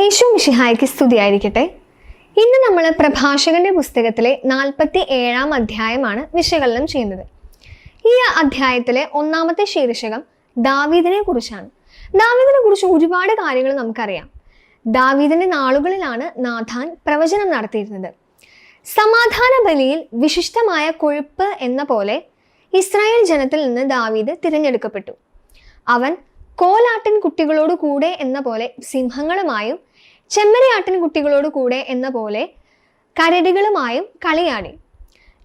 യേശു മിഷിഹായ്ക്ക് സ്തുതിയായിരിക്കട്ടെ. ഇന്ന് നമ്മൾ പ്രഭാഷകന്റെ പുസ്തകത്തിലെ നാൽപ്പത്തി ഏഴാം അധ്യായമാണ് വിശകലനം ചെയ്യുന്നത്. ഈ അധ്യായത്തിലെ ഒന്നാമത്തെ ശീർഷകം ദാവീദിനെ കുറിച്ചാണ്. ദാവീദിനെ കുറിച്ച് ഒരുപാട് കാര്യങ്ങൾ നമുക്കറിയാം. ദാവീദിന്റെ നാളുകളിലാണ് നാഥാൻ പ്രവചനം നടത്തിയിരുന്നത്. സമാധാന ബലിയിൽ വിശിഷ്ടമായ കൊഴുപ്പ് എന്ന പോലെ ഇസ്രായേൽ ജനത്തിൽ നിന്ന് ദാവീദ് തിരഞ്ഞെടുക്കപ്പെട്ടു. അവൻ കോലാട്ടിൻ കുട്ടികളോട് കൂടെ എന്ന പോലെ സിംഹങ്ങളുമായും ചെമ്മരിയാട്ടിൻ കുട്ടികളോട് കൂടെ എന്ന പോലെ കരടികളുമായും കളിയാടി.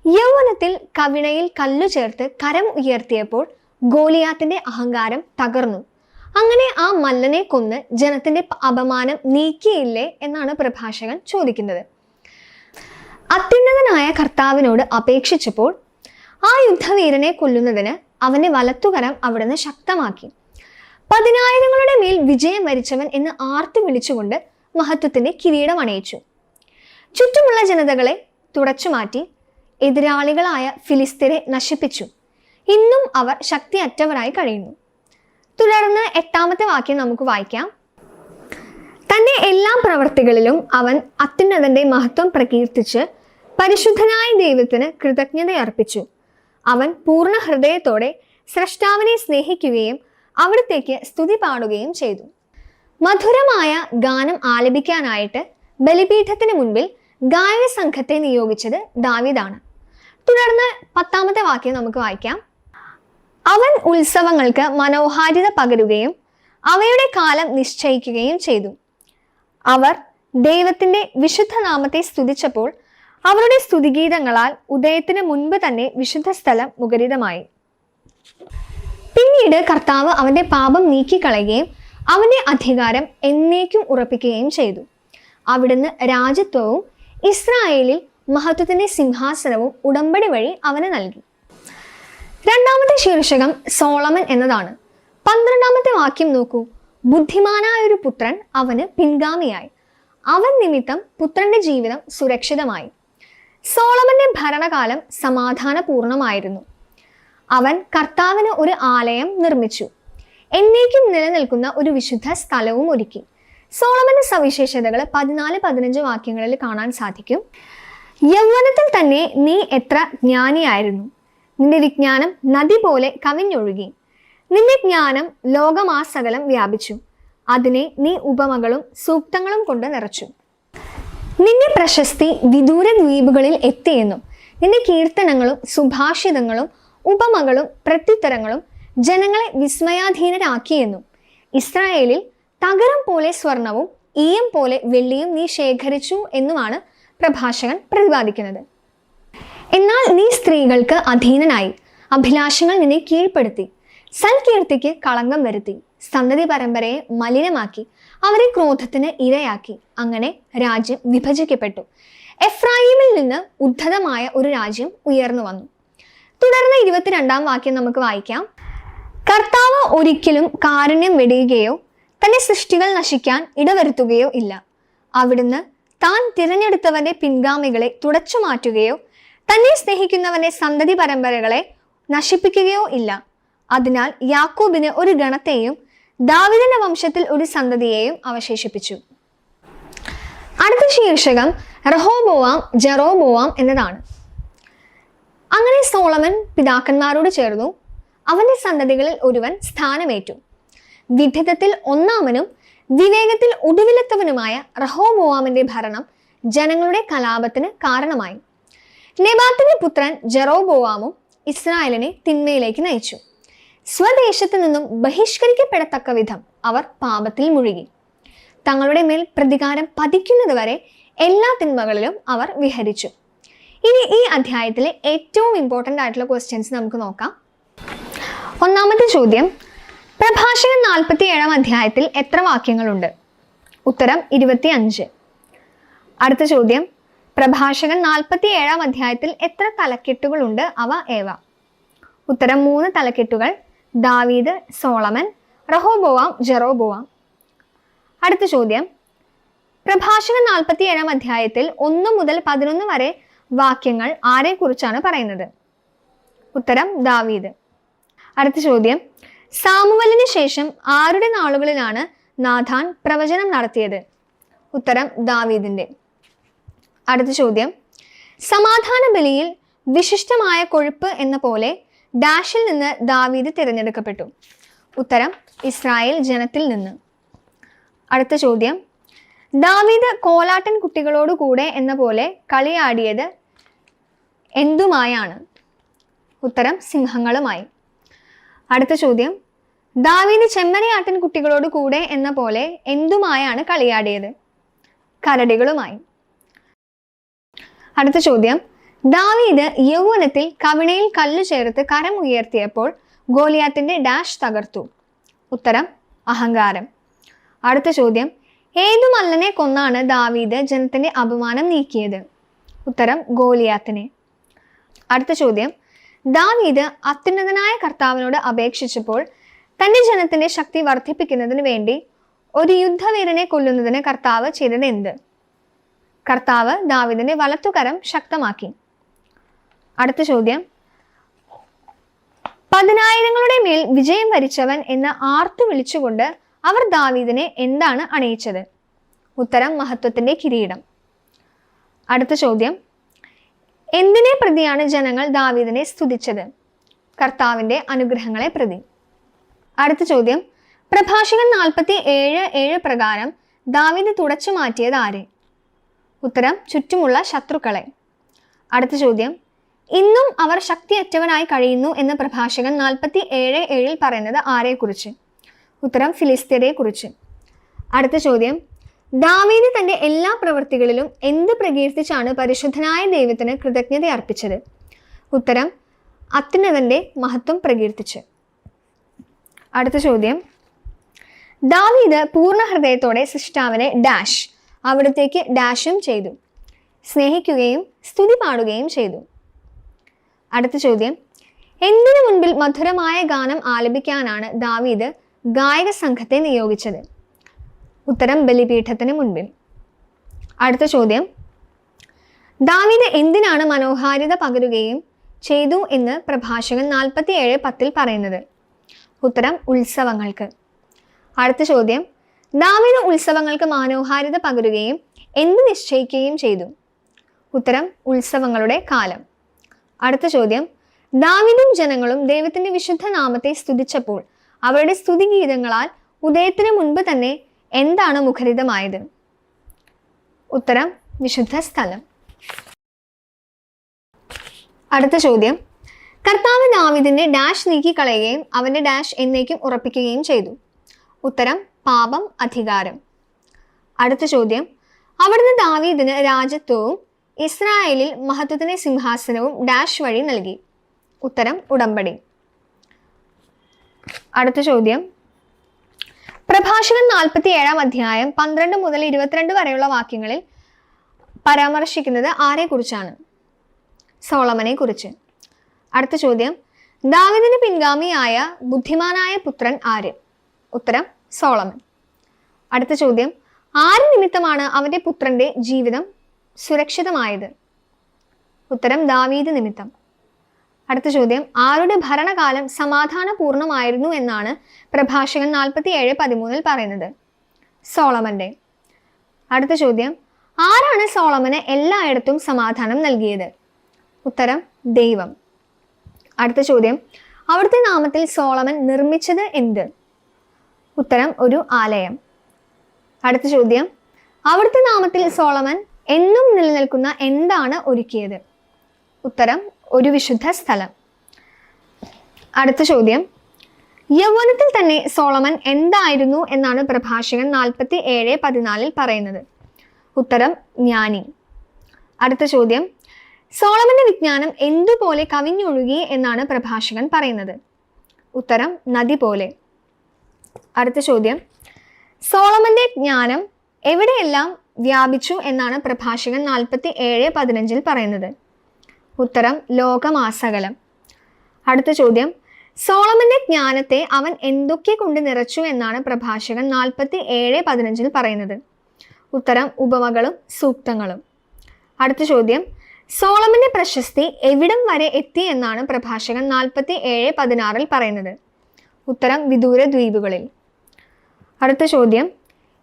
യൗവനത്തിൽ കവിണയിൽ കല്ലു ചേർത്ത് കരം ഉയർത്തിയപ്പോൾ ഗോലിയാത്തിന്റെ അഹങ്കാരം തകർന്നു. അങ്ങനെ ആ മല്ലനെ കൊന്ന് ജനത്തിന്റെ അപമാനം നീക്കിയില്ലേ എന്നാണ് പ്രഭാഷകൻ ചോദിക്കുന്നത്. അത്യുന്നതനായ കർത്താവിനോട് അപേക്ഷിച്ചപ്പോൾ ആ യുദ്ധവീരനെ കൊല്ലുന്നതിന് അവന്റെ വലത്തുകരം അവിടുന്ന് ശക്തമാക്കി. പതിനായിരങ്ങളുടെ മേൽ വിജയം വരിച്ചവൻ എന്ന് ആർത്തു വിളിച്ചുകൊണ്ട് മഹത്വത്തിന്റെ കിരീടം അണിയിച്ചു ചുറ്റുമുള്ള ജനതകളെ തുടച്ചു മാറ്റി എതിരാളികളായ ഫിലിസ്തീനെ നശിപ്പിച്ചു. ഇന്നും അവർ ശക്തിയറ്റവരായി കഴിയുന്നു. തുടർന്ന് എട്ടാമത്തെ വാക്യം നമുക്ക് വായിക്കാം. തന്റെ എല്ലാ പ്രവർത്തികളിലും അവൻ അത്യുന്നതന്റെ മഹത്വം പ്രകീർത്തിച്ച് പരിശുദ്ധനായ ദൈവത്തിന് കൃതജ്ഞതയർപ്പിച്ചു. അവൻ പൂർണ ഹൃദയത്തോടെ സ്രഷ്ടാവിനെ സ്നേഹിക്കുകയും അവിടത്തേക്ക് സ്തുതി പാടുകയും ചെയ്തു. മധുരമായ ഗാനം ആലപിക്കാനായിട്ട് ബലിപീഠത്തിന് മുൻപിൽ ഗായക സംഘത്തെ നിയോഗിച്ചത് ദാവിദാണ്. തുടർന്ന് പത്താമത്തെ വാക്യം നമുക്ക് വായിക്കാം. അവൻ ഉത്സവങ്ങൾക്ക് മനോഹാരിത പകരുകയും അവയുടെ കാലം നിശ്ചയിക്കുകയും ചെയ്തു. അവർ ദൈവത്തിന്റെ വിശുദ്ധ നാമത്തെ സ്തുതിച്ചപ്പോൾ അവരുടെ സ്തുതിഗീതങ്ങളാൽ ഉദയത്തിന് മുൻപ് തന്നെ വിശുദ്ധ സ്ഥലം മുഖരിതമായി. പിന്നീട് കർത്താവ് അവന്റെ പാപം നീക്കിക്കളയുകയും അവന്റെ അധികാരം എന്നേക്കും ഉറപ്പിക്കുകയും ചെയ്തു. അവിടുന്ന് രാജ്യത്വവും ഇസ്രായേലിൽ മഹത്വത്തിന്റെ സിംഹാസനവും ഉടമ്പടി വഴി അവന് നൽകി. രണ്ടാമത്തെ ശീർഷകം സോളമൻ എന്നതാണ്. പന്ത്രണ്ടാമത്തെ വാക്യം നോക്കൂ. ബുദ്ധിമാനായ ഒരു പുത്രൻ അവന് പിൻഗാമിയായി. അവൻ നിമിത്തം പുത്രന്റെ ജീവിതം സുരക്ഷിതമായി. സോളമന്റെ ഭരണകാലം സമാധാനപൂർണമായിരുന്നു. അവൻ കർത്താവിന് ഒരു ആലയം നിർമ്മിച്ചു. എന്നേക്കും നിലനിൽക്കുന്ന ഒരു വിശുദ്ധ സ്ഥലവും ഒരുക്കി. സോളമന്റെ സവിശേഷതകൾ പതിനാല് പതിനഞ്ച് വാക്യങ്ങളിൽ കാണാൻ സാധിക്കും. യൗവനത്തിൽ തന്നെ നീ എത്ര ജ്ഞാനിയായിരുന്നു. നിന്റെ വിജ്ഞാനം നദി പോലെ കവിഞ്ഞൊഴുകി. നിന്റെ ജ്ഞാനം ലോകമാസകലം വ്യാപിച്ചു. അതിനെ നീ ഉപമകളും സൂക്തങ്ങളും കൊണ്ട് നിറച്ചു. നിന്റെ പ്രശസ്തി വിദൂര ദ്വീപുകളിൽ എത്തിയെന്നും നിന്റെ കീർത്തനങ്ങളും സുഭാഷിതങ്ങളും ഉപമകളും പ്രത്യുത്തരങ്ങളും ജനങ്ങളെ വിസ്മയാധീനരാക്കിയെന്നും ഇസ്രായേലിൽ തകരം പോലെ സ്വർണവും ഈയം പോലെ വെള്ളിയും നീ ശേഖരിച്ചു എന്നുമാണ് പ്രഭാഷകൻ പ്രതിപാദിക്കുന്നത്. എന്നാൽ നീ സ്ത്രീകൾക്ക് അധീനനായി അഭിലാഷങ്ങൾ നിന്നെ കീഴ്പ്പെടുത്തി സൽകീർത്തിക്ക് കളങ്കം വരുത്തി സന്തതി പരമ്പരയെ മലിനമാക്കി അവരെ ക്രോധത്തിന് ഇരയാക്കി. അങ്ങനെ രാജ്യം വിഭജിക്കപ്പെട്ടു. എഫ്രായിമിൽ നിന്ന് ഉദ്ധതമായ ഒരു രാജ്യം ഉയർന്നു വന്നു. തുടർന്ന് ഇരുപത്തിരണ്ടാം വാക്യം നമുക്ക് വായിക്കാം. കർത്താവ് ഒരിക്കലും കാരുണ്യം വെടിയുകയോ തന്റെ സൃഷ്ടികൾ നശിക്കാൻ ഇടവരുത്തുകയോ ഇല്ല. അവിടുന്ന് താൻ തിരഞ്ഞെടുത്തവന്റെ പിൻഗാമികളെ തുടച്ചു മാറ്റുകയോ തന്നെ സ്നേഹിക്കുന്നവന്റെ സന്തതി പരമ്പരകളെ നശിപ്പിക്കുകയോ ഇല്ല. അതിനാൽ യാക്കോബിന് ഒരു ഗണത്തെയും ദാവിദിന്റെ വംശത്തിൽ ഒരു സന്തതിയെയും അവശേഷിപ്പിച്ചു. അടുത്ത ശീർഷകം റഹോബോവാം ജെറോബോവാം എന്നതാണ്. അങ്ങനെ സോളമൻ പിതാക്കന്മാരോട് ചേർന്നു. അവന്റെ സന്തതികളിൽ ഒരുവൻ സ്ഥാനമേറ്റു. വിഡിതത്തിൽ ഒന്നാമനും വിവേകത്തിൽ ഒടുവിലെത്തവനുമായ റഹോബോവാമിന്റെ ഭരണം ജനങ്ങളുടെ കലാപത്തിന് കാരണമായി. നെബാത്തിന്റെ പുത്രൻ ജെറോബോവാമും ഇസ്രായേലിനെ തിന്മയിലേക്ക് നയിച്ചു. സ്വദേശത്ത് നിന്നും ബഹിഷ്കരിക്കപ്പെടത്തക്ക വിധം അവർ പാപത്തിൽ മുഴുകി. തങ്ങളുടെ മേൽ പ്രതികാരം പതിക്കുന്നതുവരെ എല്ലാ തിന്മകളിലും അവർ വിഹരിച്ചു. ഇനി ഈ അധ്യായത്തിലെ ഏറ്റവും ഇമ്പോർട്ടന്റ് ആയിട്ടുള്ള ക്വസ്റ്റ്യൻസ് നമുക്ക് നോക്കാം. ഒന്നാമത്തെ ചോദ്യം പ്രഭാഷകൻ നാൽപ്പത്തി ഏഴാം അധ്യായത്തിൽ എത്ര വാക്യങ്ങളുണ്ട്? ഉത്തരം ഇരുപത്തി അഞ്ച് അടുത്ത ചോദ്യം പ്രഭാഷകൻ നാൽപ്പത്തി ഏഴാം അധ്യായത്തിൽ എത്ര തലക്കെട്ടുകളുണ്ട്? അവ ഏവ? ഉത്തരം മൂന്ന് തലക്കെട്ടുകൾ ദാവീദ് സോളമൻ റഹോബോവാം ജെറോബോവാം. അടുത്ത ചോദ്യം പ്രഭാഷകൻ നാൽപ്പത്തി ഏഴാം അധ്യായത്തിൽ ഒന്ന് മുതൽ പതിനൊന്ന് വരെ വാക്യങ്ങൾ ആരെക്കുറിച്ചാണ് പറയുന്നത്? ഉത്തരം ദാവീദ്. അടുത്ത ചോദ്യം. സാമുവലിന് ശേഷം ആരുടെ നാളുകളിലാണ് നാഥാൻ പ്രവചനം നടത്തിയത്? ഉത്തരം ദാവീദിന്റെ. അടുത്ത ചോദ്യം. സമാധാന ബലിയിൽ വിശിഷ്ടമായ കൊഴുപ്പ് എന്ന പോലെ ഡാഷിൽ നിന്ന് ദാവീദ് തിരഞ്ഞെടുക്കപ്പെട്ടു. ഉത്തരം ഇസ്രായേൽ ജനത്തിൽ നിന്ന്. അടുത്ത ചോദ്യം. ദാവീദ് കോലാട്ടൻ കുട്ടികളോട് കൂടെ എന്ന പോലെ കളിയാടിയത് എന്തുമായാണ്? ഉത്തരം സിംഹങ്ങളുമായി. അടുത്ത ചോദ്യം. ദാവീദ് ചെമ്മനയാട്ടിൻ കുട്ടികളോട് കൂടെ എന്ന പോലെ എന്തുമായാണ് കളിയാടിയത്? കരടികളുമായി. അടുത്ത ചോദ്യം. ദാവീദ് യൗവനത്തിൽ കവിണയിൽ കല്ല് ചേർത്ത് കരം ഉയർത്തിയപ്പോൾ ഗോലിയാത്തിന്റെ ഡാഷ് തകർത്തു. ഉത്തരം അഹങ്കാരം. അടുത്ത ചോദ്യം. ഏതു മല്ലനെ കൊന്നാണ് ദാവീദ് ജനത്തിന്റെ അപമാനം നീക്കിയത്? ഉത്തരം ഗോലിയാത്തിനെ. അടുത്ത ചോദ്യം. ദാവീദ് അത്യുന്നതനായ കർത്താവിനോട് അപേക്ഷിച്ചപ്പോൾ തന്റെ ജനത്തിന്റെ ശക്തി വർദ്ധിപ്പിക്കുന്നതിന് വേണ്ടി ഒരു യുദ്ധവീരനെ കൊല്ലുന്നതിന് കർത്താവ് ചെയ്തത് എന്ത്? കർത്താവ് ദാവിദിന്റെ വലത്തുകരം ശക്തമാക്കി. അടുത്ത ചോദ്യം. പതിനായിരങ്ങളുടെ മേൽ വിജയം വരിച്ചവൻ എന്ന് ആർത്തു വിളിച്ചുകൊണ്ട് അവർ ദാവീദിനെ എന്താണ് അണിയിച്ചത്? ഉത്തരം മഹത്വത്തിന്റെ കിരീടം. അടുത്ത ചോദ്യം. എന്തിനെ പ്രതിയാണ് ജനങ്ങൾ ദാവീദിനെ സ്തുതിച്ചത്? കർത്താവിന്റെ അനുഗ്രഹങ്ങളെ പ്രതി. അടുത്ത ചോദ്യം. പ്രഭാഷകൻ നാൽപ്പത്തി ഏഴ് ഏഴ് പ്രകാരം ദാവീദ് തുടച്ചു മാറ്റിയത് ആര്? ഉത്തരം ചുറ്റുമുള്ള ശത്രുക്കളെ. അടുത്ത ചോദ്യം. ഇന്നും അവർ ശക്തിയറ്റവനായി കഴിയുന്നു എന്ന് പ്രഭാഷകൻ നാൽപ്പത്തി ഏഴ് ഏഴിൽ പറയുന്നത് ആരെക്കുറിച്ച്? ഉത്തരം ഫിലിസ്തീനെ കുറിച്ച് അടുത്ത ചോദ്യം. ദാവീദ് തന്റെ എല്ലാ പ്രവൃത്തികളിലും എന്ത് പ്രകീർത്തിച്ചാണ് പരിശുദ്ധനായ ദൈവത്തിന് കൃതജ്ഞത അർപ്പിച്ചത്? ഉത്തരം അത്യുന്നതന്റെ മഹത്വം പ്രകീർത്തിച്ച്. അടുത്ത ചോദ്യം. ദാവീദ് പൂർണ ഹൃദയത്തോടെ സൃഷ്ടാവിനെ ഡാഷ് അവിടത്തേക്ക് ഡാഷും ചെയ്തു. സ്നേഹിക്കുകയും സ്തുതി പാടുകയും ചെയ്തു. അടുത്ത ചോദ്യം. എന്തിനു മുൻപിൽ മധുരമായ ഗാനം ആലപിക്കാനാണ് ദാവീദ് ഗായക സംഘത്തെ നിയോഗിച്ചത്? ഉത്തരം ബലിപീഠത്തിന് മുൻപിൽ. അടുത്ത ചോദ്യം. ദാവിദ് എന്തിനാണ് മനോഹാരിത പകരുകയും ചെയ്തു എന്ന് പ്രഭാഷകൻ നാൽപ്പത്തി ഏഴ് പത്തിൽ പറയുന്നത്? ഉത്തരം ഉത്സവങ്ങൾക്ക്. അടുത്ത ചോദ്യം. ദാവിദ് ഉത്സവങ്ങൾക്ക് മനോഹാരിത പകരുകയും എന്ത് നിശ്ചയിക്കുകയും ചെയ്തു? ഉത്തരം ഉത്സവങ്ങളുടെ കാലം. അടുത്ത ചോദ്യം. ദാവിദും ജനങ്ങളും ദൈവത്തിന്റെ വിശുദ്ധ നാമത്തെ സ്തുതിച്ചപ്പോൾ അവരുടെ സ്തുതിഗീതങ്ങളാൽ ഉദയത്തിന് മുൻപ് തന്നെ എന്താണ് മുഖരിതമായത്? ഉത്തരം വിശുദ്ധ സ്ഥലം. അടുത്ത ചോദ്യം. കർത്താവ് ദാവിദിന്റെ ഡാഷ് നീക്കിക്കളയുകയും അവന്റെ ഡാഷ് എന്നേക്കും ഉറപ്പിക്കുകയും ചെയ്തു. ഉത്തരം പാപം അധികാരം. അടുത്ത ചോദ്യം. അവിടുന്ന് ദാവീദിന് രാജ്യത്വവും ഇസ്രായേലിൽ മഹത്വത്തിന് സിംഹാസനവും ഡാഷ് വഴി നൽകി. ഉത്തരം ഉടമ്പടി. അടുത്ത ചോദ്യം. പ്രഭാഷകൻ നാൽപ്പത്തി ഏഴാം അധ്യായം പന്ത്രണ്ട് മുതൽ ഇരുപത്തിരണ്ട് വരെയുള്ള വാക്യങ്ങളിൽ പരാമർശിക്കുന്നത് ആരെക്കുറിച്ചാണ്? സോളമനെ കുറിച്ച് അടുത്ത ചോദ്യം ദാവിദിന് പിൻഗാമിയായ ബുദ്ധിമാനായ പുത്രൻ ആര്? ഉത്തരം സോളമൻ. അടുത്ത ചോദ്യം ആര് നിമിത്തമാണ് അവന്റെ പുത്രന്റെ ജീവിതം സുരക്ഷിതമായത്? ഉത്തരം ദാവീദ് നിമിത്തം. അടുത്ത ചോദ്യം ആരുടെ ഭരണകാലം സമാധാനപൂർണമായിരുന്നു എന്നാണ് പ്രഭാഷകൻ നാൽപ്പത്തി ഏഴ് പതിമൂന്നിൽ പറയുന്നത്. സോളമന്റെ അടുത്ത ചോദ്യം ആരാണ് സോളമന് എല്ലായിടത്തും സമാധാനം നൽകിയത്? ഉത്തരം ദൈവം. അടുത്ത ചോദ്യം അവിടുത്തെ നാമത്തിൽ സോളമൻ നിർമ്മിച്ചത് എന്ത്? ഉത്തരം ഒരു ആലയം. അടുത്ത ചോദ്യം അവിടുത്തെ നാമത്തിൽ സോളമൻ എന്നും നിലനിൽക്കുന്ന എന്താണ് ഒരുക്കിയത്? ഉത്തരം ഒരു വിശുദ്ധ സ്ഥലം. അടുത്ത ചോദ്യം. യൗവനത്തിൽ തന്നെ സോളമൻ എന്തായിരുന്നു എന്നാണ് പ്രഭാഷകൻ നാൽപ്പത്തി ഏഴ് പതിനാലിൽ പറയുന്നത്. ഉത്തരം ജ്ഞാനി. അടുത്ത ചോദ്യം. സോളമന്റെ വിജ്ഞാനം എന്തുപോലെ കവിഞ്ഞൊഴുകി എന്നാണ് പ്രഭാഷകൻ പറയുന്നത്. ഉത്തരം നദി പോലെ. അടുത്ത ചോദ്യം. സോളമന്റെ ജ്ഞാനം എവിടെയെല്ലാം വ്യാപിച്ചു എന്നാണ് പ്രഭാഷകൻ നാൽപ്പത്തി ഏഴ് പതിനഞ്ചിൽ പറയുന്നത്. ഉത്തരം ലോകമാസകലം. അടുത്ത ചോദ്യം. സോളമന്റെ ജ്ഞാനത്തെ അവൻ എന്തൊക്കെ കൊണ്ട് നിറച്ചു എന്നാണ് പ്രഭാഷകൻ നാൽപ്പത്തി ഏഴ് പതിനഞ്ചിൽ പറയുന്നത്. ഉത്തരം ഉപമകളും സൂക്തങ്ങളും. അടുത്ത ചോദ്യം. സോളമന്റെ പ്രശസ്തി എവിടം വരെ എത്തി എന്നാണ് പ്രഭാഷകൻ നാൽപ്പത്തി ഏഴ് പതിനാറിൽ പറയുന്നത്. ഉത്തരം വിദൂര ദ്വീപുകളിൽ. അടുത്ത ചോദ്യം.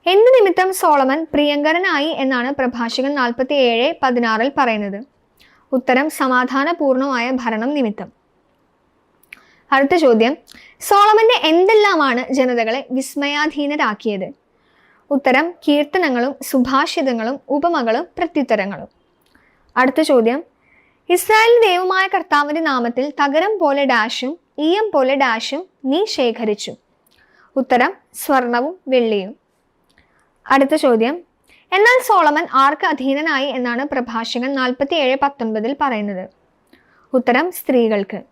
എന്ത് നിമിത്തം സോളമൻ പ്രിയങ്കരനായി എന്നാണ് പ്രഭാഷകൻ നാൽപ്പത്തി ഏഴ് പതിനാറിൽ പറയുന്നത്. ഉത്തരം സമാധാനപൂർണമായ ഭരണം നിമിത്തം. അടുത്ത ചോദ്യം. സോളമന്റെ എന്തെല്ലാമാണ് ജനതകളെ വിസ്മയാധീനരാക്കിയത്? ഉത്തരം കീർത്തനങ്ങളും സുഭാഷിതങ്ങളും ഉപമകളും പ്രത്യുത്തരങ്ങളും. അടുത്ത ചോദ്യം. ഇസ്രായേൽ ദൈവമായ കർത്താവിന്റെ നാമത്തിൽ തകരം പോലെ ഡാഷും ഈയം പോലെ ഡാഷും നീ ശേഖരിച്ചു. ഉത്തരം സ്വർണവും വെള്ളിയും. അടുത്ത ചോദ്യം. എന്നാൽ സോളമൻ ആർക്ക് അധീനനായി എന്നാണ് പ്രഭാഷകൻ നാൽപ്പത്തി ഏഴ് പത്തൊൻപതിൽ പറയുന്നത്. ഉത്തരം സ്ത്രീകൾക്ക്.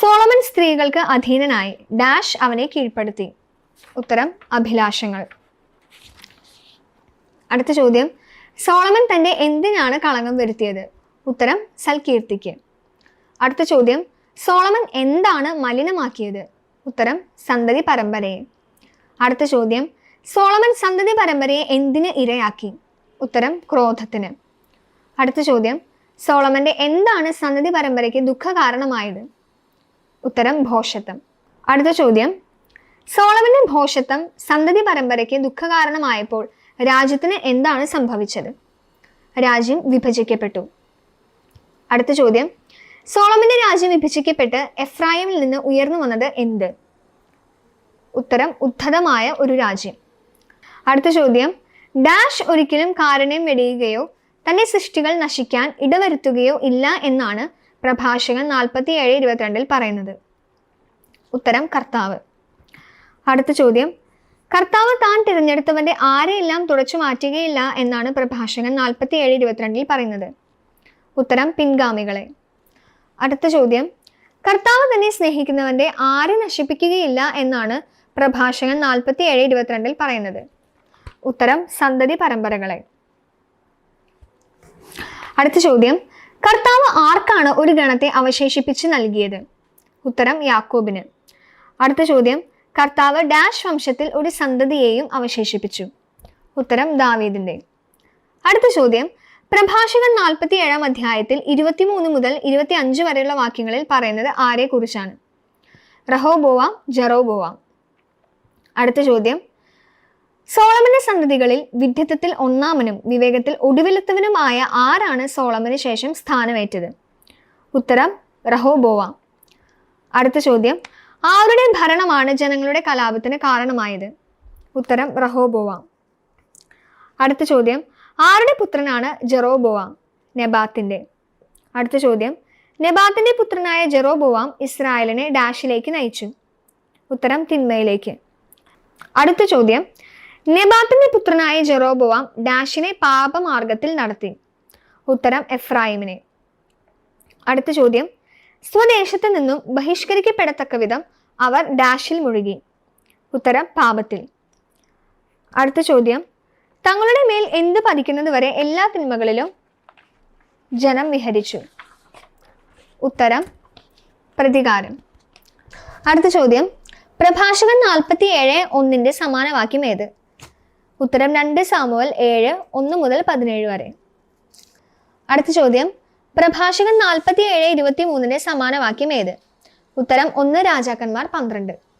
സോളമൻ സ്ത്രീകൾക്ക് അധീനനായി. ഡാഷ് അവനെ കീഴ്പ്പെടുത്തി. ഉത്തരം അഭിലാഷങ്ങൾ. അടുത്ത ചോദ്യം. സോളമൻ തന്റെ എന്തിനാണ് കളങ്കം വരുത്തിയത്? ഉത്തരം സൽകീർത്തിക്ക്. അടുത്ത ചോദ്യം. സോളമൻ എന്താണ് മലിനമാക്കിയത്? ഉത്തരം സന്തതി പരമ്പരയെ. അടുത്ത ചോദ്യം. സോളമൻ സന്തതി പരമ്പരയെ എന്തിന് ഇരയാക്കി? ഉത്തരം ക്രോധത്തിന്. അടുത്ത ചോദ്യം സോളമന്റെ എന്താണ് സന്തതി പരമ്പരയ്ക്ക് ദുഃഖ കാരണമായത് ഉത്തരം ഭോഷത്വം അടുത്ത ചോദ്യം സോളമന്റെ ഭോഷത്വം സന്തതി പരമ്പരയ്ക്ക് ദുഃഖ കാരണമായപ്പോൾ രാജ്യത്തിന് എന്താണ് സംഭവിച്ചത്? രാജ്യം വിഭജിക്കപ്പെട്ടു. അടുത്ത ചോദ്യം സോളമന്റെ രാജ്യം വിഭജിക്കപ്പെട്ട് എഫ്രായിമിൽ നിന്ന് ഉയർന്നു വന്നത് എന്ത്? ഉത്തരം ഉദ്ധതമായ ഒരു രാജ്യം. അടുത്ത ചോദ്യം. ഡാഷ് ഒരിക്കലും കാരുണ്യം വെടിയുകയോ തന്റെ സൃഷ്ടികൾ നശിക്കാൻ ഇടവരുത്തുകയോ ഇല്ല എന്നാണ് പ്രഭാഷകൻ നാൽപ്പത്തി ഏഴ് ഇരുപത്തിരണ്ടിൽ പറയുന്നത്. ഉത്തരം കർത്താവ്. അടുത്ത ചോദ്യം. കർത്താവ് താൻ തിരഞ്ഞെടുത്തവന്റെ ആരെയെല്ലാം തുടച്ചു മാറ്റുകയില്ല എന്നാണ് പ്രഭാഷകൻ നാൽപ്പത്തി ഏഴ് ഇരുപത്തിരണ്ടിൽ പറയുന്നത്. ഉത്തരം പിൻഗാമികളെ. അടുത്ത ചോദ്യം. കർത്താവ് തന്നെ സ്നേഹിക്കുന്നവന്റെ ആരെ നശിപ്പിക്കുകയില്ല എന്നാണ് പ്രഭാഷകൻ നാൽപ്പത്തി ഏഴ് ഇരുപത്തിരണ്ടിൽ പറയുന്നത്. ഉത്തരം സന്തതി പരമ്പരകളെ. അടുത്ത ചോദ്യം. കർത്താവ് ആർക്കാണ് ഒരു ഗണത്തെ അവശേഷിപ്പിച്ച് നൽകിയത്? ഉത്തരം യാക്കോബിന്. അടുത്ത ചോദ്യം. കർത്താവ് ഡാഷ് വംശത്തിൽ ഒരു സന്തതിയെയും അവശേഷിപ്പിച്ചു. ഉത്തരം ദാവീദിന്റെ. അടുത്ത ചോദ്യം. പ്രഭാഷകൻ നാൽപ്പത്തി ഏഴാം അധ്യായത്തിൽ ഇരുപത്തിമൂന്ന് മുതൽ ഇരുപത്തി അഞ്ച് വരെയുള്ള വാക്യങ്ങളിൽ പറയുന്നത് ആരെക്കുറിച്ചാണ്? Rehoboam Jeroboam. അടുത്ത ചോദ്യം. സോളമന്റെ സന്തതികളിൽ വിഡ്ഢിത്തത്തിൽ ഒന്നാമനും വിവേകത്തിൽ ഒടുവിലത്തവനുമായ ആരാണ് സോളമന് ശേഷം സ്ഥാനമേറ്റത്? ഉത്തരം റഹോബോവ. അടുത്ത ചോദ്യം ആരുടെ ഭരണമാണ് ജനങ്ങളുടെ കലാപത്തിന് കാരണമായത്? ഉത്തരം റഹോബോവ. അടുത്ത ചോദ്യം ആരുടെ പുത്രനാണ് ജെറോബോവാം? നെബാത്തിന്റെ. അടുത്ത ചോദ്യം നെബാത്തിന്റെ പുത്രനായ ജെറോബോവാം ഇസ്രായേലിനെ ഡാഷിലേക്ക് നയിച്ചു. ഉത്തരം തിന്മയിലേക്ക്. അടുത്ത ചോദ്യം നെബാത്തിന്റെ പുത്രനായ ജെറോബോവാം ഡാഷിനെ പാപമാർഗത്തിൽ നടത്തി. ഉത്തരം എഫ്രായിമിനെ. അടുത്ത ചോദ്യം. സ്വദേശത്ത് നിന്നും ബഹിഷ്കരിക്കപ്പെടത്തക്ക വിധം അവർ ഡാഷിൽ മുഴുകി. ഉത്തരം പാപത്തിൽ. അടുത്ത ചോദ്യം. തങ്ങളുടെ മേൽ എന്ത് പതിക്കുന്നത് വരെ എല്ലാ തിന്മകളിലും ജനം വിഹരിച്ചു. ഉത്തരം പ്രതികാരം. അടുത്ത ചോദ്യം. പ്രഭാഷകൻ നാൽപ്പത്തി ഏഴ് ഒന്നിന്റെ സമാനവാക്യം ഏത്? ഉത്തരം രണ്ട് സാമുവൽ ഏഴ് ഒന്ന് മുതൽ പതിനേഴ് വരെ. അടുത്ത ചോദ്യം. പ്രഭാഷകൻ നാൽപ്പത്തി ഏഴ് ഇരുപത്തി മൂന്നിന്റെ സമാനവാക്യം ഏത്? ഉത്തരം ഒന്ന് രാജാക്കന്മാർ പന്ത്രണ്ട്.